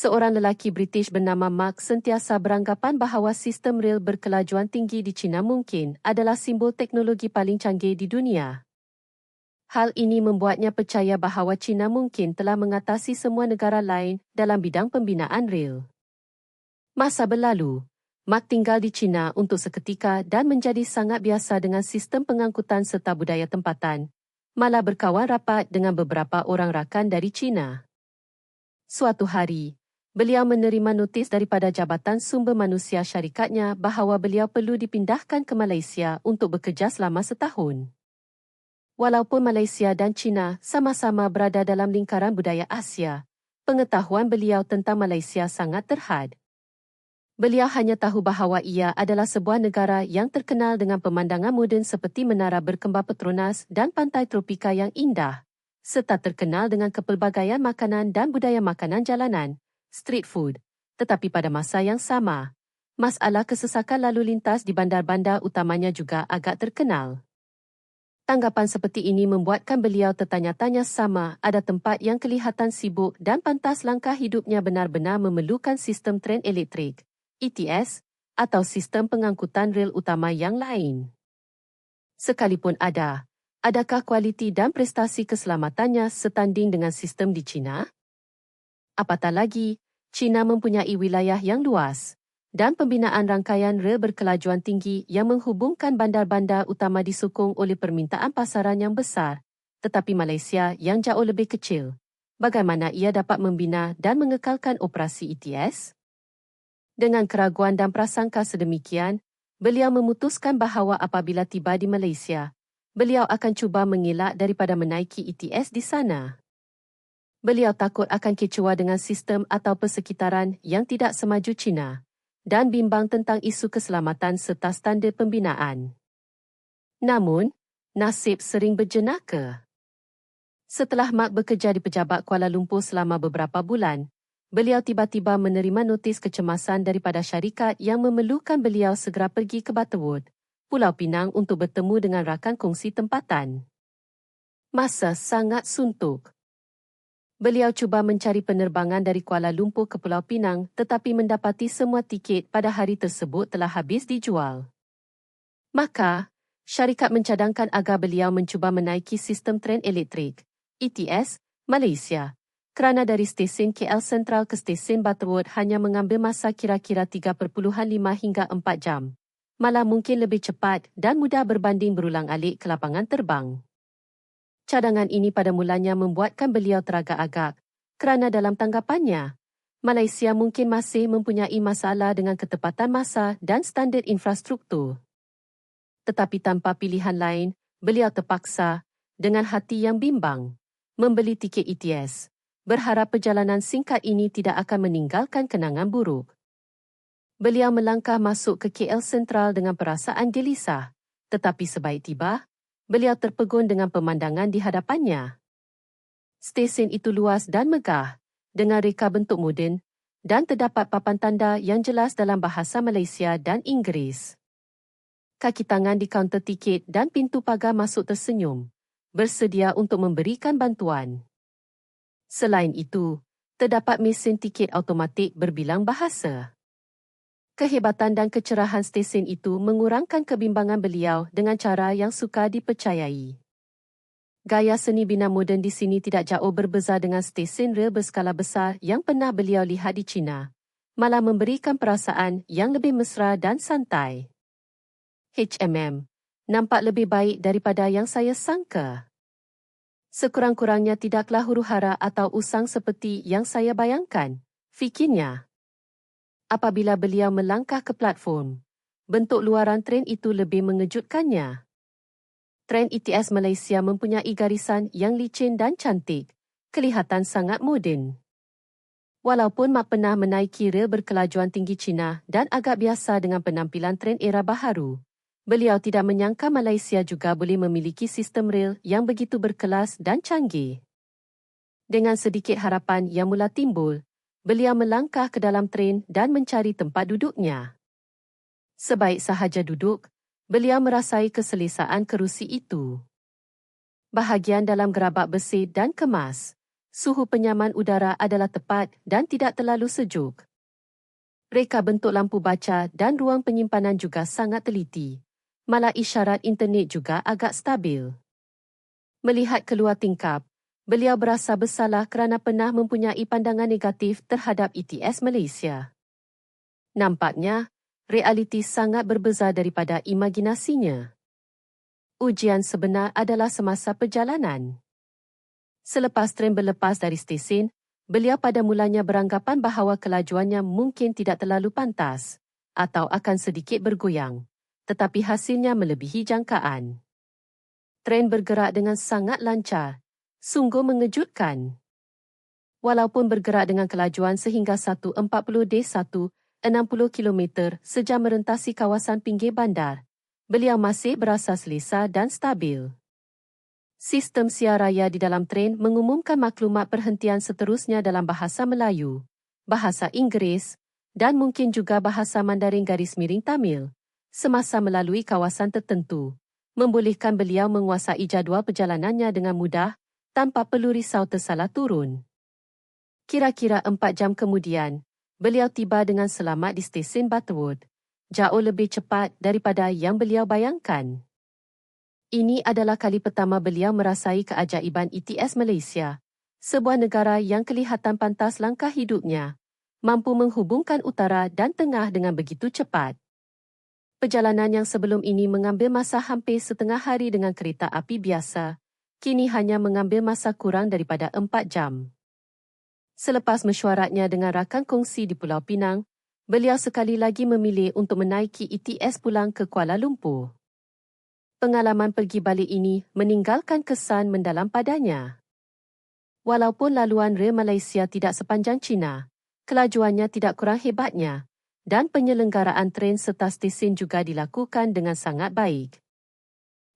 Seorang lelaki British bernama Mark sentiasa beranggapan bahawa sistem rel berkelajuan tinggi di China mungkin adalah simbol teknologi paling canggih di dunia. Hal ini membuatnya percaya bahawa China mungkin telah mengatasi semua negara lain dalam bidang pembinaan rel. Masa berlalu, Mark tinggal di China untuk seketika dan menjadi sangat biasa dengan sistem pengangkutan serta budaya tempatan, malah berkawan rapat dengan beberapa orang rakan dari China. Suatu hari, beliau menerima notis daripada Jabatan Sumber Manusia syarikatnya bahawa beliau perlu dipindahkan ke Malaysia untuk bekerja selama setahun. Walaupun Malaysia dan China sama-sama berada dalam lingkaran budaya Asia, pengetahuan beliau tentang Malaysia sangat terhad. Beliau hanya tahu bahawa ia adalah sebuah negara yang terkenal dengan pemandangan moden seperti menara berkembar Petronas dan pantai tropika yang indah, serta terkenal dengan kepelbagaian makanan dan budaya makanan jalanan, street food. Tetapi pada masa yang sama, masalah kesesakan lalu lintas di bandar-bandar utamanya juga agak terkenal. Tanggapan seperti ini membuatkan beliau tertanya-tanya sama ada tempat yang kelihatan sibuk dan pantas langkah hidupnya benar-benar memerlukan sistem tren elektrik, ETS, atau sistem pengangkutan rel utama yang lain. Sekalipun ada, adakah kualiti dan prestasi keselamatannya setanding dengan sistem di China? Apatah lagi, China mempunyai wilayah yang luas dan pembinaan rangkaian rel berkelajuan tinggi yang menghubungkan bandar-bandar utama disokong oleh permintaan pasaran yang besar, tetapi Malaysia yang jauh lebih kecil. Bagaimana ia dapat membina dan mengekalkan operasi ETS? Dengan keraguan dan prasangka sedemikian, beliau memutuskan bahawa apabila tiba di Malaysia, beliau akan cuba mengelak daripada menaiki ETS di sana. Beliau takut akan kecoa dengan sistem atau persekitaran yang tidak semaju China dan bimbang tentang isu keselamatan serta standard pembinaan. Namun, nasib sering berjenaka. Setelah Mark bekerja di pejabat Kuala Lumpur selama beberapa bulan, beliau tiba-tiba menerima notis kecemasan daripada syarikat yang memerlukan beliau segera pergi ke Butterwood, Pulau Pinang untuk bertemu dengan rakan kongsi tempatan. Masa sangat suntuk. Beliau cuba mencari penerbangan dari Kuala Lumpur ke Pulau Pinang tetapi mendapati semua tiket pada hari tersebut telah habis dijual. Maka, syarikat mencadangkan agar beliau mencuba menaiki sistem tren elektrik, ETS, Malaysia, kerana dari stesen KL Central ke stesen Butterworth hanya mengambil masa kira-kira 3.5 hingga 4 jam. Malah mungkin lebih cepat dan mudah berbanding berulang alik ke lapangan terbang. Cadangan ini pada mulanya membuatkan beliau teragak-agak kerana dalam tanggapannya, Malaysia mungkin masih mempunyai masalah dengan ketepatan masa dan standard infrastruktur. Tetapi tanpa pilihan lain, beliau terpaksa, dengan hati yang bimbang, membeli tiket ETS, berharap perjalanan singkat ini tidak akan meninggalkan kenangan buruk. Beliau melangkah masuk ke KL Sentral dengan perasaan gelisah, tetapi sebaik tiba, beliau terpegun dengan pemandangan di hadapannya. Stesen itu luas dan megah, dengan reka bentuk moden, dan terdapat papan tanda yang jelas dalam bahasa Malaysia dan Inggeris. Kaki tangan di kaunter tiket dan pintu pagar masuk tersenyum, bersedia untuk memberikan bantuan. Selain itu, terdapat mesin tiket automatik berbilang bahasa kehebatan dan kecerahan stesen itu mengurangkan kebimbangan beliau dengan cara yang suka dipercayai. Gaya seni bina moden di sini tidak jauh berbeza dengan stesen rel berskala besar yang pernah beliau lihat di China, malah memberikan perasaan yang lebih mesra dan santai. HMM nampak lebih baik daripada yang saya sangka. Sekurang-kurangnya tidaklah huru-hara atau usang seperti yang saya bayangkan, fikirnya apabila beliau melangkah ke platform. Bentuk luaran tren itu lebih mengejutkannya. Tren ETS Malaysia mempunyai garisan yang licin dan cantik, kelihatan sangat moden. Walaupun Mak pernah menaiki rel berkelajuan tinggi China dan agak biasa dengan penampilan tren era baharu, beliau tidak menyangka Malaysia juga boleh memiliki sistem rel yang begitu berkelas dan canggih. Dengan sedikit harapan yang mula timbul, beliau melangkah ke dalam tren dan mencari tempat duduknya. Sebaik sahaja duduk, beliau merasai keselesaan kerusi itu. Bahagian dalam gerabak besi dan kemas, suhu penyaman udara adalah tepat dan tidak terlalu sejuk. Reka bentuk lampu baca dan ruang penyimpanan juga sangat teliti. Malah isyarat internet juga agak stabil. Melihat keluar tingkap, beliau berasa bersalah kerana pernah mempunyai pandangan negatif terhadap ETS Malaysia. Nampaknya, realiti sangat berbeza daripada imajinasinya. Ujian sebenar adalah semasa perjalanan. Selepas tren berlepas dari stesen, beliau pada mulanya beranggapan bahawa kelajuannya mungkin tidak terlalu pantas atau akan sedikit bergoyang, tetapi hasilnya melebihi jangkaan. Tren bergerak dengan sangat lancar, sungguh mengejutkan. Walaupun bergerak dengan kelajuan sehingga 140 D1, 60 km sejam merentasi kawasan pinggir bandar, beliau masih berasa selesa dan stabil. Sistem siar raya di dalam tren mengumumkan maklumat perhentian seterusnya dalam bahasa Melayu, bahasa Inggeris dan mungkin juga bahasa Mandarin garis miring Tamil semasa melalui kawasan tertentu, membolehkan beliau menguasai jadual perjalanannya dengan mudah tanpa perlu risau tersalah turun. Kira-kira empat jam kemudian, beliau tiba dengan selamat di stesen Butterwood, jauh lebih cepat daripada yang beliau bayangkan. Ini adalah kali pertama beliau merasai keajaiban ETS Malaysia, sebuah negara yang kelihatan pantas langkah hidupnya, mampu menghubungkan utara dan tengah dengan begitu cepat. Perjalanan yang sebelum ini mengambil masa hampir setengah hari dengan kereta api biasa, kini hanya mengambil masa kurang daripada empat jam. Selepas mesyuaratnya dengan rakan kongsi di Pulau Pinang, beliau sekali lagi memilih untuk menaiki ETS pulang ke Kuala Lumpur pengalaman pergi balik ini meninggalkan kesan mendalam padanya. Walaupun laluan rel Malaysia tidak sepanjang China, kelajuannya tidak kurang hebatnya dan penyelenggaraan tren serta stesen juga dilakukan dengan sangat baik.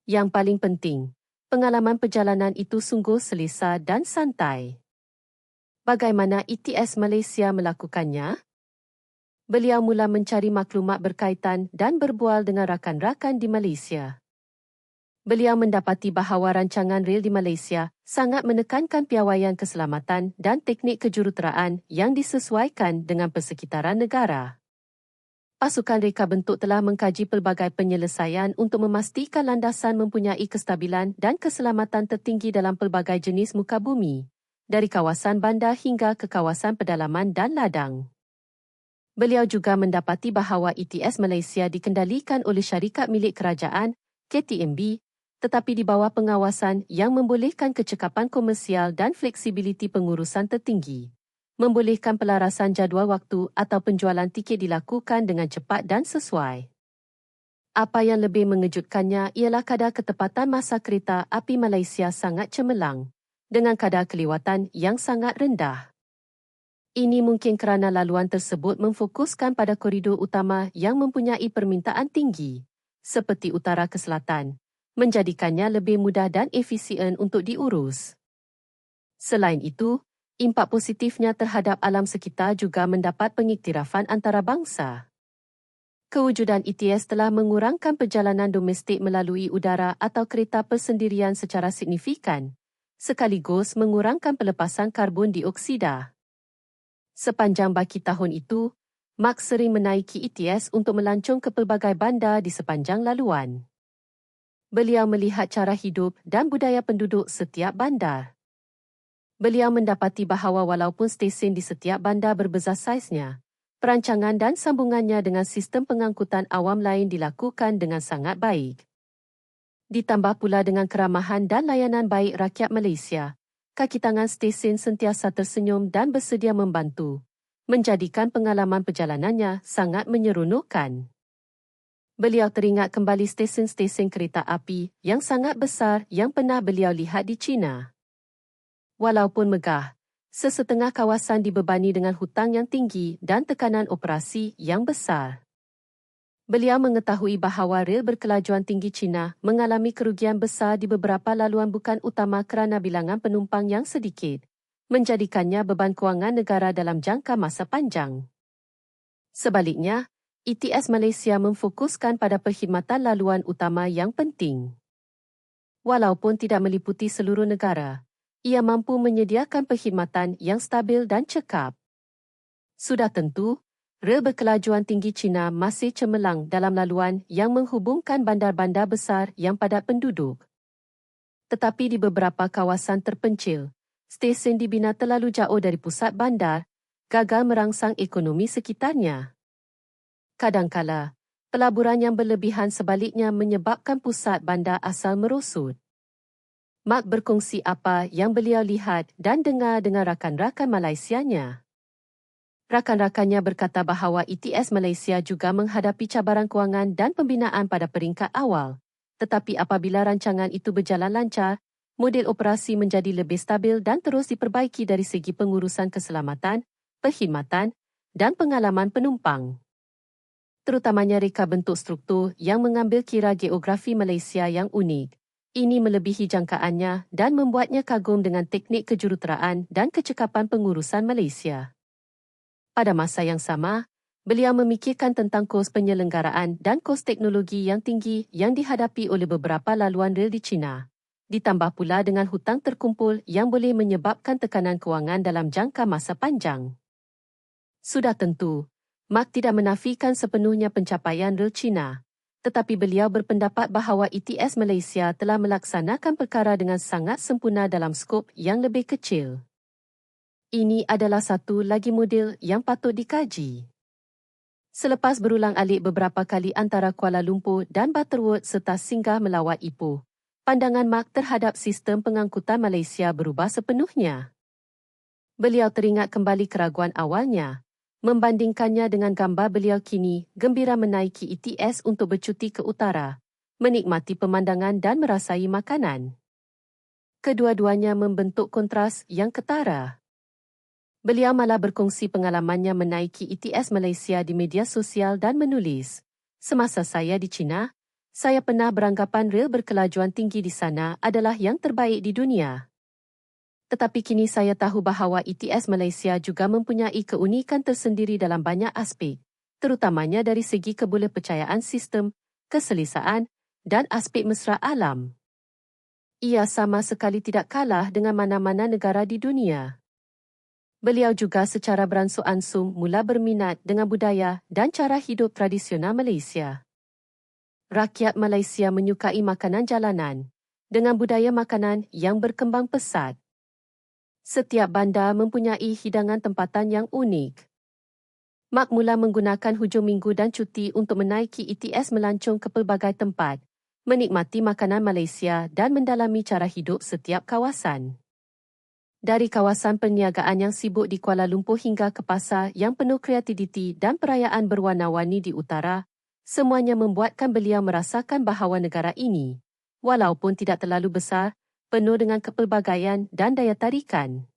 Yang paling penting, pengalaman perjalanan itu sungguh selesa dan santai. Bagaimana ETS Malaysia melakukannya? Beliau mula mencari maklumat berkaitan dan berbual dengan rakan-rakan di Malaysia beliau mendapati bahawa rancangan rel di Malaysia sangat menekankan piawaian keselamatan dan teknik kejuruteraan yang disesuaikan dengan persekitaran negara. Pasukan reka bentuk telah mengkaji pelbagai penyelesaian untuk memastikan landasan mempunyai kestabilan dan keselamatan tertinggi dalam pelbagai jenis muka bumi, dari kawasan bandar hingga ke kawasan pedalaman dan ladang. Beliau juga mendapati bahawa ETS Malaysia dikendalikan oleh syarikat milik kerajaan, KTMB, tetapi di bawah pengawasan yang membolehkan kecekapan komersial dan fleksibiliti pengurusan tertinggi, membolehkan pelarasan jadual waktu atau penjualan tiket dilakukan dengan cepat dan sesuai. Apa yang lebih mengejutkannya ialah kadar ketepatan masa kereta api Malaysia sangat cemerlang dengan kadar kelewatan yang sangat rendah. Ini mungkin kerana laluan tersebut memfokuskan pada koridor utama yang mempunyai permintaan tinggi, seperti utara ke selatan, menjadikannya lebih mudah dan efisien untuk diurus. Selain itu, impak positifnya terhadap alam sekitar juga mendapat pengiktirafan antarabangsa. Kewujudan ETS telah mengurangkan perjalanan domestik melalui udara atau kereta persendirian secara signifikan, sekaligus mengurangkan pelepasan karbon dioksida. Sepanjang baki tahun itu, Mark sering menaiki ETS untuk melancong ke pelbagai bandar di sepanjang laluan beliau melihat cara hidup dan budaya penduduk setiap bandar. Beliau mendapati bahawa walaupun stesen di setiap bandar berbeza saiznya, perancangan dan sambungannya dengan sistem pengangkutan awam lain dilakukan dengan sangat baik. Ditambah pula dengan keramahan dan layanan baik rakyat Malaysia, kaki tangan stesen sentiasa tersenyum dan bersedia membantu, menjadikan pengalaman perjalanannya sangat menyeronokkan beliau teringat kembali stesen-stesen kereta api yang sangat besar yang pernah beliau lihat di China. Walaupun megah, sesetengah kawasan dibebani dengan hutang yang tinggi dan tekanan operasi yang besar. Beliau mengetahui bahawa rel berkelajuan tinggi China mengalami kerugian besar di beberapa laluan bukan utama kerana bilangan penumpang yang sedikit, menjadikannya beban kewangan negara dalam jangka masa panjang. Sebaliknya, ETS Malaysia memfokuskan pada perkhidmatan laluan utama yang penting. Walaupun tidak meliputi seluruh negara, Ia mampu menyediakan perkhidmatan yang stabil dan cekap. Sudah tentu, rel berkelajuan tinggi China masih cemerlang dalam laluan yang menghubungkan bandar-bandar besar yang padat penduduk. Tetapi di beberapa kawasan terpencil, stesen dibina terlalu jauh dari pusat bandar, gagal merangsang ekonomi sekitarnya. Kadangkala, pelaburan yang berlebihan sebaliknya menyebabkan pusat bandar asal merosot. Mark berkongsi apa yang beliau lihat dan dengar dengan rakan-rakan Malaysianya. Rakan-rakannya berkata bahawa ETS Malaysia juga menghadapi cabaran kewangan dan pembinaan pada peringkat awal. Tetapi apabila rancangan itu berjalan lancar, model operasi menjadi lebih stabil dan terus diperbaiki dari segi pengurusan keselamatan, perkhidmatan dan pengalaman penumpang. Terutamanya reka bentuk struktur yang mengambil kira geografi Malaysia yang unik ini melebihi jangkaannya dan membuatnya kagum dengan teknik kejuruteraan dan kecekapan pengurusan Malaysia. Pada masa yang sama, beliau memikirkan tentang kos penyelenggaraan dan kos teknologi yang tinggi yang dihadapi oleh beberapa laluan rel di China. Ditambah pula dengan hutang terkumpul yang boleh menyebabkan tekanan kewangan dalam jangka masa panjang. Sudah tentu, Mark tidak menafikan sepenuhnya pencapaian rel China tetapi beliau berpendapat bahawa ETS Malaysia telah melaksanakan perkara dengan sangat sempurna dalam skop yang lebih kecil. Ini adalah satu lagi model yang patut dikaji. Selepas berulang alik beberapa kali antara Kuala Lumpur dan Butterworth serta singgah melawat Ipoh, pandangan Mark terhadap sistem pengangkutan Malaysia berubah sepenuhnya. Beliau teringat kembali keraguan awalnya membandingkannya dengan gambar beliau kini gembira menaiki ETS untuk bercuti ke utara, menikmati pemandangan dan merasai makanan. Kedua-duanya membentuk kontras yang ketara. Beliau malah berkongsi pengalamannya menaiki ETS Malaysia di media sosial dan menulis, Semasa saya di China, saya pernah beranggapan rel berkelajuan tinggi di sana adalah yang terbaik di dunia tetapi kini saya tahu bahawa ETS Malaysia juga mempunyai keunikan tersendiri dalam banyak aspek, terutamanya dari segi kebolehpercayaan sistem, keselesaan dan aspek mesra alam. Ia sama sekali tidak kalah dengan mana-mana negara di dunia. Beliau juga secara beransur-ansur mula berminat dengan budaya dan cara hidup tradisional Malaysia. Rakyat Malaysia menyukai makanan jalanan dengan budaya makanan yang berkembang pesat. Setiap bandar mempunyai hidangan tempatan yang unik. Mak mula menggunakan hujung minggu dan cuti untuk menaiki ETS melancong ke pelbagai tempat, menikmati makanan Malaysia dan mendalami cara hidup setiap kawasan. Dari kawasan perniagaan yang sibuk di Kuala Lumpur hingga ke pasar yang penuh kreativiti dan perayaan berwarna-warni di utara, semuanya membuatkan beliau merasakan bahawa negara ini, walaupun tidak terlalu besar, penuh dengan kepelbagaian dan daya tarikan.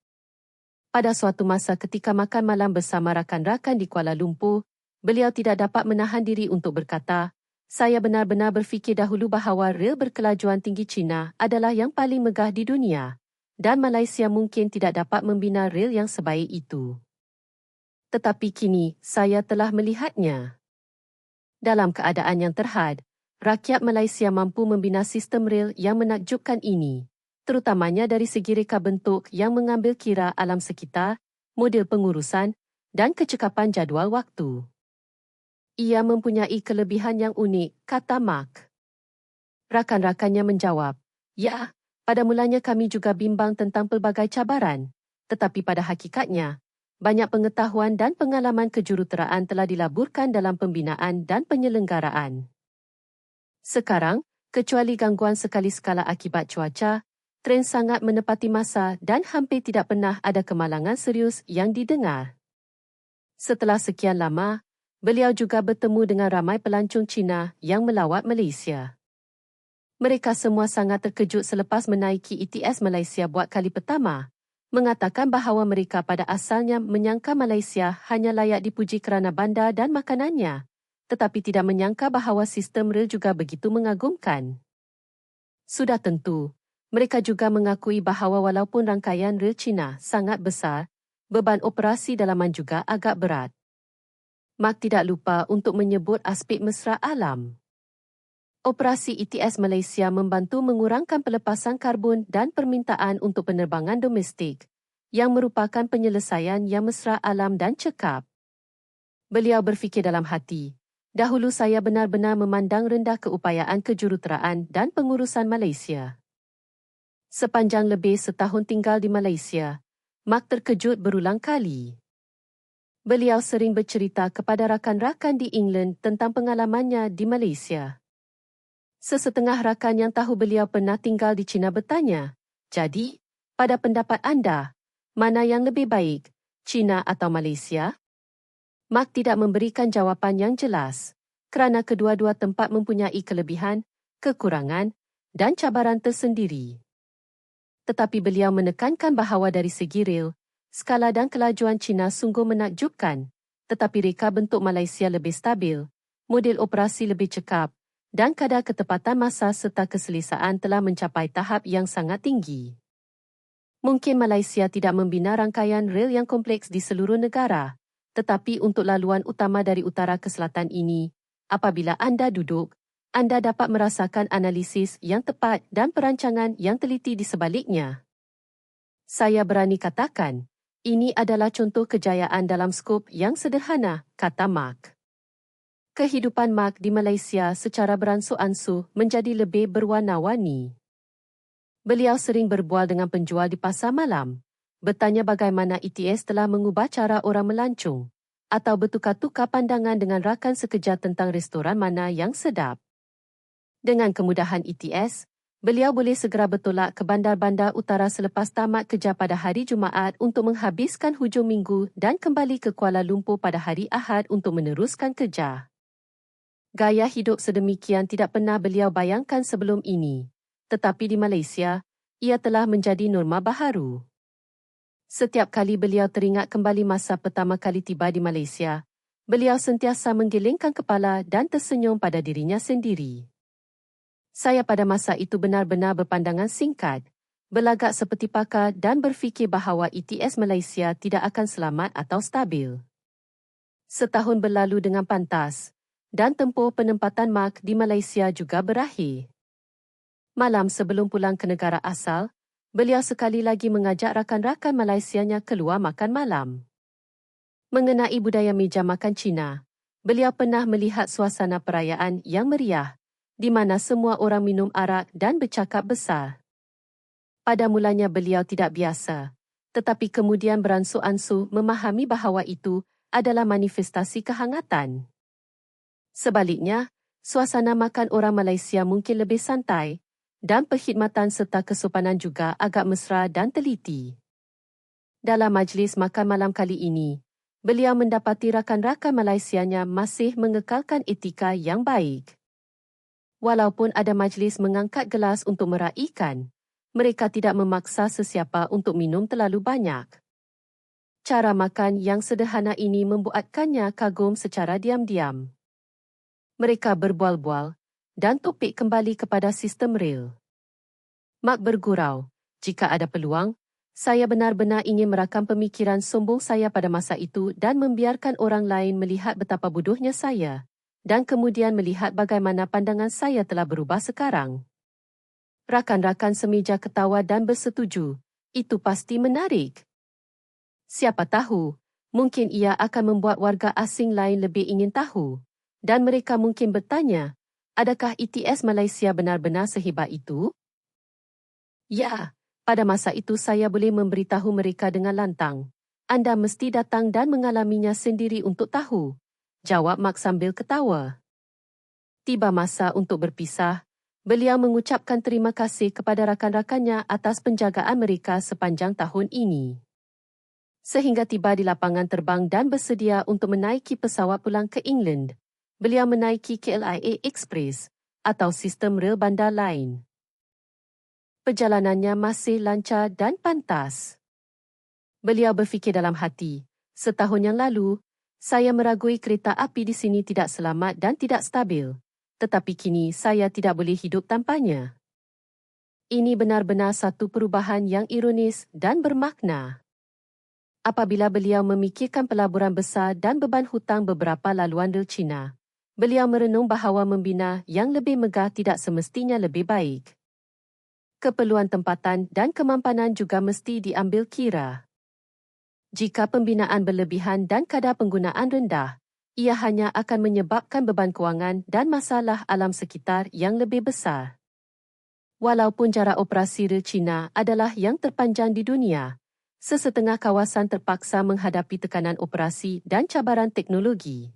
Pada suatu masa ketika makan malam bersama rakan-rakan di Kuala Lumpur, beliau tidak dapat menahan diri untuk berkata, saya benar-benar berfikir dahulu bahawa rel berkelajuan tinggi China adalah yang paling megah di dunia dan Malaysia mungkin tidak dapat membina rel yang sebaik itu. Tetapi kini, saya telah melihatnya. Dalam keadaan yang terhad, rakyat Malaysia mampu membina sistem rel yang menakjubkan ini terutamanya dari segi reka bentuk yang mengambil kira alam sekitar, model pengurusan dan kecekapan jadual waktu. Ia mempunyai kelebihan yang unik, kata Mark. Rakan-rakannya menjawab, Ya, pada mulanya kami juga bimbang tentang pelbagai cabaran, tetapi pada hakikatnya, banyak pengetahuan dan pengalaman kejuruteraan telah dilaburkan dalam pembinaan dan penyelenggaraan. Sekarang, kecuali gangguan sekali skala akibat cuaca, tren sangat menepati masa dan hampir tidak pernah ada kemalangan serius yang didengar. Setelah sekian lama, beliau juga bertemu dengan ramai pelancong Cina yang melawat Malaysia. Mereka semua sangat terkejut selepas menaiki ETS Malaysia buat kali pertama, mengatakan bahawa mereka pada asalnya menyangka Malaysia hanya layak dipuji kerana bandar dan makanannya, tetapi tidak menyangka bahawa sistem rel juga begitu mengagumkan. Sudah tentu, mereka juga mengakui bahawa walaupun rangkaian rel China sangat besar, beban operasi dalaman juga agak berat. Mark tidak lupa untuk menyebut aspek mesra alam. Operasi ETS Malaysia membantu mengurangkan pelepasan karbon dan permintaan untuk penerbangan domestik yang merupakan penyelesaian yang mesra alam dan cekap. Beliau berfikir dalam hati, dahulu saya benar-benar memandang rendah keupayaan kejuruteraan dan pengurusan Malaysia. Sepanjang lebih setahun tinggal di Malaysia, Mark terkejut berulang kali. Beliau sering bercerita kepada rakan-rakan di England tentang pengalamannya di Malaysia. Sesetengah rakan yang tahu beliau pernah tinggal di China bertanya, jadi, pada pendapat anda, mana yang lebih baik, China atau Malaysia? Mark tidak memberikan jawapan yang jelas kerana kedua-dua tempat mempunyai kelebihan, kekurangan dan cabaran tersendiri. Tetapi beliau menekankan bahawa dari segi rel, skala dan kelajuan China sungguh menakjubkan, tetapi reka bentuk Malaysia lebih stabil, model operasi lebih cekap dan kadar ketepatan masa serta keselesaan telah mencapai tahap yang sangat tinggi. Mungkin Malaysia tidak membina rangkaian rel yang kompleks di seluruh negara, tetapi untuk laluan utama dari utara ke selatan ini, apabila anda duduk, anda dapat merasakan analisis yang tepat dan perancangan yang teliti di sebaliknya. Saya berani katakan, ini adalah contoh kejayaan dalam skop yang sederhana, kata Mark kehidupan Mark di Malaysia secara beransur-ansur menjadi lebih berwarna-warni. Beliau sering berbual dengan penjual di pasar malam, bertanya bagaimana ETS telah mengubah cara orang melancung, atau bertukar-tukar pandangan dengan rakan sekejap tentang restoran mana yang sedap. Dengan kemudahan ETS, beliau boleh segera bertolak ke bandar-bandar utara selepas tamat kerja pada hari Jumaat untuk menghabiskan hujung minggu dan kembali ke Kuala Lumpur pada hari Ahad untuk meneruskan kerja. Gaya hidup sedemikian tidak pernah beliau bayangkan sebelum ini. Tetapi di Malaysia, ia telah menjadi norma baharu. Setiap kali beliau teringat kembali masa pertama kali tiba di Malaysia, beliau sentiasa menggelengkan kepala dan tersenyum pada dirinya sendiri. Saya pada masa itu benar-benar berpandangan singkat, belagak seperti pakar dan berfikir bahawa ETS Malaysia tidak akan selamat atau stabil. Setahun berlalu dengan pantas, dan tempoh penempatan Mark di Malaysia juga berakhir. Malam sebelum pulang ke negara asal, beliau sekali lagi mengajak rakan-rakan Malaysianya keluar makan malam. Mengenai budaya meja makan Cina, beliau pernah melihat suasana perayaan yang meriah di mana semua orang minum arak dan bercakap besar. Pada mulanya beliau tidak biasa, tetapi kemudian beransur-ansur memahami bahawa itu adalah manifestasi kehangatan. Sebaliknya, suasana makan orang Malaysia mungkin lebih santai dan perkhidmatan serta kesopanan juga agak mesra dan teliti. Dalam majlis makan malam kali ini, beliau mendapati rakan-rakan Malaysianya masih mengekalkan etika yang baik. Walaupun ada majlis mengangkat gelas untuk meraihkan, mereka tidak memaksa sesiapa untuk minum terlalu banyak. Cara makan yang sederhana ini membuatkannya kagum secara diam-diam mereka berbual-bual dan topik kembali kepada sistem rel. Mark bergurau, jika ada peluang, saya benar-benar ingin merakam pemikiran sombong saya pada masa itu dan membiarkan orang lain melihat betapa bodohnya saya dan kemudian melihat bagaimana pandangan saya telah berubah sekarang. Rakan-rakan semeja ketawa dan bersetuju, itu pasti menarik. Siapa tahu, mungkin ia akan membuat warga asing lain lebih ingin tahu dan mereka mungkin bertanya, adakah ETS Malaysia benar-benar sehebat itu? Ya, pada masa itu saya boleh memberitahu mereka dengan lantang. Anda mesti datang dan mengalaminya sendiri untuk tahu. Jawab Mark sambil ketawa. Tiba masa untuk berpisah, beliau mengucapkan terima kasih kepada rakan-rakannya atas penjagaan mereka sepanjang tahun ini. Sehingga tiba di lapangan terbang dan bersedia untuk menaiki pesawat pulang ke England, beliau menaiki KLIA Express atau sistem rel bandar lain. Perjalanannya masih lancar dan pantas. Beliau berfikir dalam hati, setahun yang lalu, saya meragui kereta api di sini tidak selamat dan tidak stabil, tetapi kini saya tidak boleh hidup tanpanya. Ini benar-benar satu perubahan yang ironis dan bermakna. Apabila beliau memikirkan pelaburan besar dan beban hutang beberapa laluan rel Cina, Beliau merenung bahawa membina yang lebih megah tidak semestinya lebih baik. Keperluan tempatan dan kemampanan juga mesti diambil kira. Jika pembinaan berlebihan dan kadar penggunaan rendah, ia hanya akan menyebabkan beban kewangan dan masalah alam sekitar yang lebih besar. Walaupun jarak operasi rel China adalah yang terpanjang di dunia, sesetengah kawasan terpaksa menghadapi tekanan operasi dan cabaran teknologi.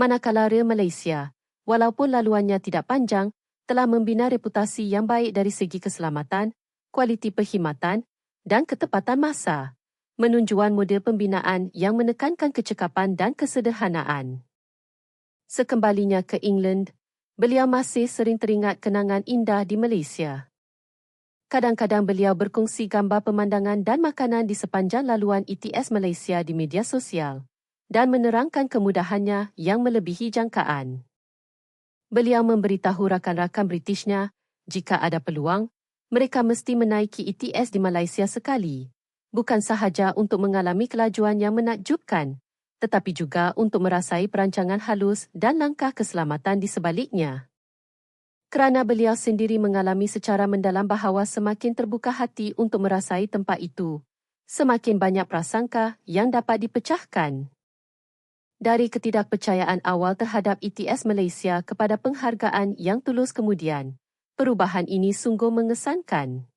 Manakala rel Malaysia, walaupun laluannya tidak panjang, telah membina reputasi yang baik dari segi keselamatan, kualiti perkhidmatan dan ketepatan masa, menunjuan model pembinaan yang menekankan kecekapan dan kesederhanaan. Sekembalinya ke England, beliau masih sering teringat kenangan indah di Malaysia. Kadang-kadang beliau berkongsi gambar pemandangan dan makanan di sepanjang laluan ETS Malaysia di media sosial dan menerangkan kemudahannya yang melebihi jangkaan. Beliau memberitahu rakan-rakan Britishnya jika ada peluang, mereka mesti menaiki ETS di Malaysia sekali, bukan sahaja untuk mengalami kelajuan yang menakjubkan, tetapi juga untuk merasai perancangan halus dan langkah keselamatan di sebaliknya. Kerana beliau sendiri mengalami secara mendalam bahawa semakin terbuka hati untuk merasai tempat itu, semakin banyak prasangka yang dapat dipecahkan. Dari ketidakpercayaan awal terhadap ETS Malaysia kepada penghargaan yang tulus kemudian, perubahan ini sungguh mengesankan.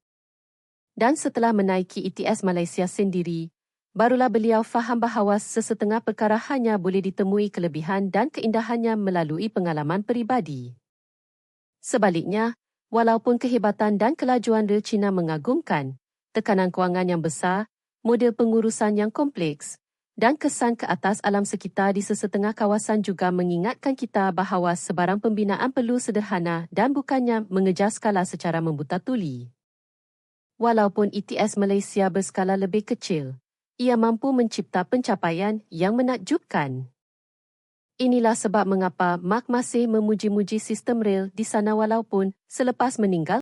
Dan setelah menaiki ETS Malaysia sendiri, barulah beliau faham bahawa sesetengah perkara hanya boleh ditemui kelebihan dan keindahannya melalui pengalaman peribadi. Sebaliknya, walaupun kehebatan dan kelajuan rel China mengagumkan, tekanan kewangan yang besar, model pengurusan yang kompleks dan kesan ke atas alam sekitar di sesetengah kawasan juga mengingatkan kita bahawa sebarang pembinaan perlu sederhana dan bukannya mengejar skala secara membuta tuli. Walaupun ETS Malaysia berskala lebih kecil, ia mampu mencipta pencapaian yang menakjubkan. Inilah sebab mengapa Mark masih memuji-muji sistem rel di sana walaupun selepas meninggal